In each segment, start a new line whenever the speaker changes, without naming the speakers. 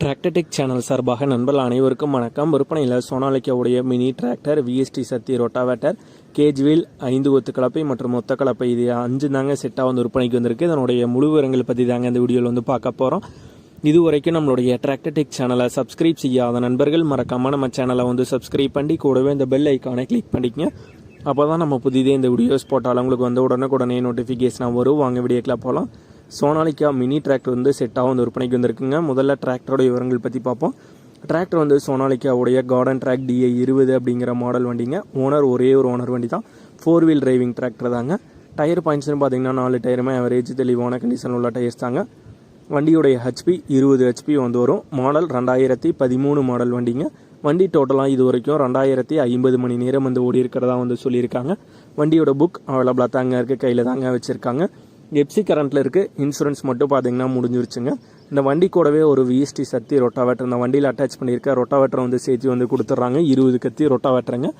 Tractor Tech channel சார்பாக நண்பர்கள் அனைவருக்கும் வணக்கம். விற்பனையில் சோனாலிக்காவுடைய mini tractor VST Shakti rotavator cage wheel ஐந்து ஒத்து கலப்பை மற்றும் மொத்த கலப்பை. இது அஞ்சு தாங்க செட்டாக வந்து விற்பனைக்கு வந்திருக்கு. இதனுடைய முழு விவரங்கள் பற்றி தாங்க இந்த வீடியோவில் வந்து பார்க்க போகிறோம் இது வரைக்கும் நம்மளுடைய டிராக்டர்டெக் சேனலை சப்ஸ்கிரைப் செய்யாத நண்பர்கள் மறக்காமல் நம்ம சேனலை வந்து சப்ஸ்கிரைப் பண்ணி கூடவே இந்த பெல் ஐக்கானை கிளிக் பண்ணிக்கங்க. அப்போ தான் நம்ம புதிதே இந்த வீடியோஸ் போட்டாலும் உங்களுக்கு வந்து உடனுக்குடனே நோட்டிஃபிகேஷனாக வரும். வாங்க வீடியோக்கெலாம் போகலாம் சோனாலிக்கா மினி டிராக்டர் வந்து செட்டாக வந்து விற்பனைக்கு வந்திருக்குங்க. முதல்ல டிராக்டரோட விவரங்கள் பற்றி பார்ப்போம். டிராக்டர் வந்து சோனாலிக்காவுடைய கார்டன் ட்ராக் டிஏ இருபது அப்படிங்கிற மாடல் வண்டிங்க. ஓனர் ஒரே ஒரு ஓனர் வண்டி தான் ஃபோர் வீல் டிரைவிங் டிராக்டர் தாங்க டயர் பாயிண்ட்ஸ்னு பார்த்தீங்கன்னா நாலு டயருமே அவரேஜ் தெளிவான கண்டிஷன் உள்ள டயர்ஸ் தாங்க. வண்டியுடைய ஹெச்பி இருபது ஹெச்பி வந்து வரும். மாடல் ரெண்டாயிரத்தி பதிமூணு மாடல் வண்டிங்க. வண்டி டோட்டலாக இது வரைக்கும் ரெண்டாயிரத்தி ஐம்பது மணி நேரம் வந்து ஓடி இருக்கிறதா வந்து சொல்லியிருக்காங்க. வண்டியோட புக் அவைலபிளாக தாங்க இருக்குது கையில் தாங்க வச்சுருக்காங்க. எப்சி கரண்ட்டில் இருக்குது இன்சூரன்ஸ் மட்டும் பார்த்தீங்கன்னா முடிஞ்சிருச்சுங்க. இந்த வண்டி கூடவே ஒரு விஎஸ்டி சக்தி ரொட்டாவேட்டர் இந்த வண்டியில் அட்டாச் பண்ணியிருக்க ரொட்டாவேட்டர் வந்து சேர்த்து வந்து கொடுத்துட்றாங்க இருபது கத்தி ரொட்டாவேட்டருங்க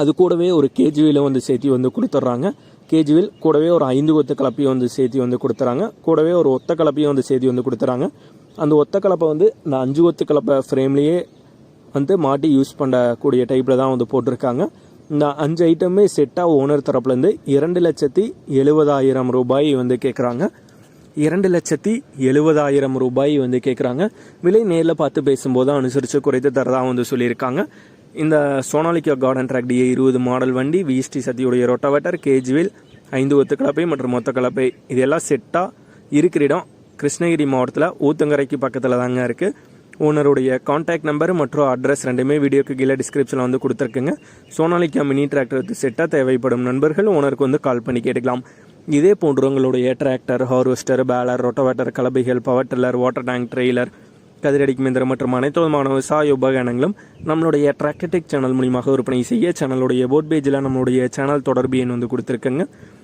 அது கூடவே ஒரு கேஜிவியில் வந்து சேர்த்து வந்து கொடுத்துட்றாங்க கேஜிவில் கூடவே ஒரு ஐந்து ஒத்த கலப்பையும் வந்து சேர்த்து வந்து கொடுத்துறாங்க கூடவே ஒரு ஒத்த கலப்பையும் வந்து சேர்த்து வந்து கொடுத்துறாங்க அந்த ஒத்த கலப்பை வந்து இந்த அஞ்சு ஒத்து கலப்பை ஃப்ரேம்லேயே வந்து மாட்டி யூஸ் பண்ணக்கூடிய டைப்பில் தான் வந்து போட்டிருக்காங்க. இந்த அஞ்சு ஐட்டமே செட்டாக ஓனர் தரப்புலேருந்து இரண்டு லட்சத்தி எழுபதாயிரம் ரூபாய் வந்து கேட்குறாங்க இரண்டு லட்சத்தி எழுபதாயிரம் ரூபாய் வந்து கேட்குறாங்க விலை நேரில் பார்த்து பேசும்போது அனுசரித்து குறைத்து தரதாக வந்து சொல்லியிருக்காங்க. இந்த Sonalika garden track D A இருபது மாடல் வண்டி விஎஸ்டி சத்தியுடைய ரொட்டாவேட்டர் கேஜ்வில் ஐந்து ஒத்து கலப்பை மற்றும் மொத்த கலப்பை. இதெல்லாம் செட்டாக இருக்கிற இடம் கிருஷ்ணகிரி மாவட்டத்தில் ஊத்தங்கரைக்கு பக்கத்தில் தாங்க இருக்குது ஓனருடைய காண்டாக்ட் நம்பர் மற்றும் அட்ரஸ் ரெண்டுமே வீடியோக்கு கீழே டிஸ்கிரிப்ஷனில் வந்து கொடுத்துருக்குங்க. சோனாலிக்கா மினி டிராக்டருக்கு செட்டாக தேவைப்படும் நண்பர்கள் ஓனருக்கு வந்து கால் பண்ணி கேட்டுக்கலாம். இதே போன்று உங்களுடைய tractor harvester baler rotavator கலபைகள் power tiller water tank trailer கதிரடிக்கு இயந்திரம் மற்றும் அனைத்து விதமான விவசாய உபகரணங்களும் நம்மளுடைய டிராக்டர்டெக் சேனல் மூலியமாக விற்பனை செய்ய சேனலுடைய போட் பேஜில் நம்மளுடைய சேனல் தொடர்பு எண் வந்து கொடுத்துருக்குங்க.